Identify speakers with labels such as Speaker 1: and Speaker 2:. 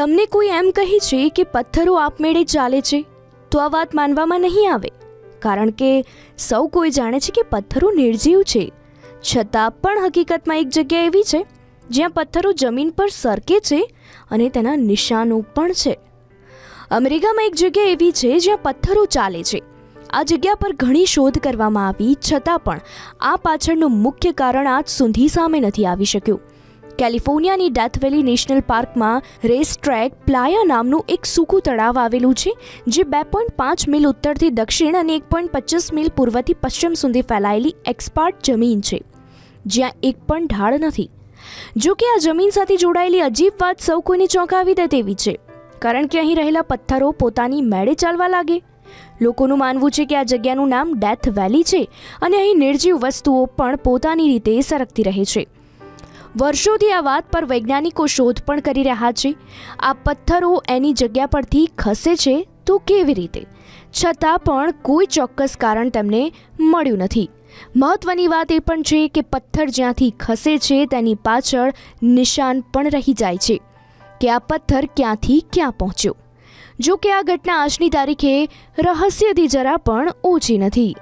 Speaker 1: તમને કોઈ એમ કહે છે કે પથ્થરો આપમેળે ચાલે છે, તો આ વાત માનવામાં નહીં આવે. કારણ કે સૌ કોઈ જાણે છે કે પથ્થરો નિર્જીવ છે. છતાં પણ હકીકતમાં એક જગ્યા એવી છે, જ્યાં પથ્થરો જમીન પર સરકે છે અને તેના નિશાનો પણ છે. અમેરિકામાં એક જગ્યા એવી છે જ્યાં પથ્થરો ચાલે છે. આ જગ્યા પર ઘણી શોધ કરવામાં આવી, છતાં પણ આ પાછળનું મુખ્ય કારણ આજ સુધી સામે નથી આવી શક્યું. કેલિફોર્નિયાની ડેથ વેલી નેશનલ પાર્કમાં રેસ ટ્રેક પ્લાયા નામનું એક સૂકું તળાવ આવેલું છે, જે બે પોઈન્ટ પાંચ મિલ ઉત્તરથી દક્ષિણ અને એક પોઈન્ટ પચીસ મિલ પૂર્વથી પશ્ચિમ સુધી ફેલાયેલી એક્સપાર્ટ જમીન છે, જ્યાં એક પણ ઢાળ નથી. જો કે આ જમીન સાથે જોડાયેલી અજીબ વાત સૌ કોઈને ચોંકાવી દે તેવી છે, કારણ કે અહીં રહેલા પથ્થરો પોતાની મેળે ચાલવા લાગે. લોકોનું માનવું છે કે આ જગ્યાનું નામ ડેથ વેલી છે અને અહીં નિર્જીવ વસ્તુઓ પણ પોતાની રીતે સરકતી રહે છે. વર્ષોથી આ વાત પર વૈજ્ઞાનિકો શોધ પણ કરી રહ્યા છે. આ પથ્થરો એની જગ્યા પરથી ખસે છે તો કેવી રીતે? છતાં પણ કોઈ ચોક્કસ કારણ તેમને મળ્યું નથી. મહત્વની વાત એ પણ છે કે પથ્થર જ્યાંથી ખસે છે તેની પાછળ નિશાન પણ રહી જાય છે કે આ પથ્થર ક્યાંથી ક્યાં પહોંચ્યો? જો કે આ ઘટના આજની તારીખે રહસ્યથી જરા પણ ઓછી નથી.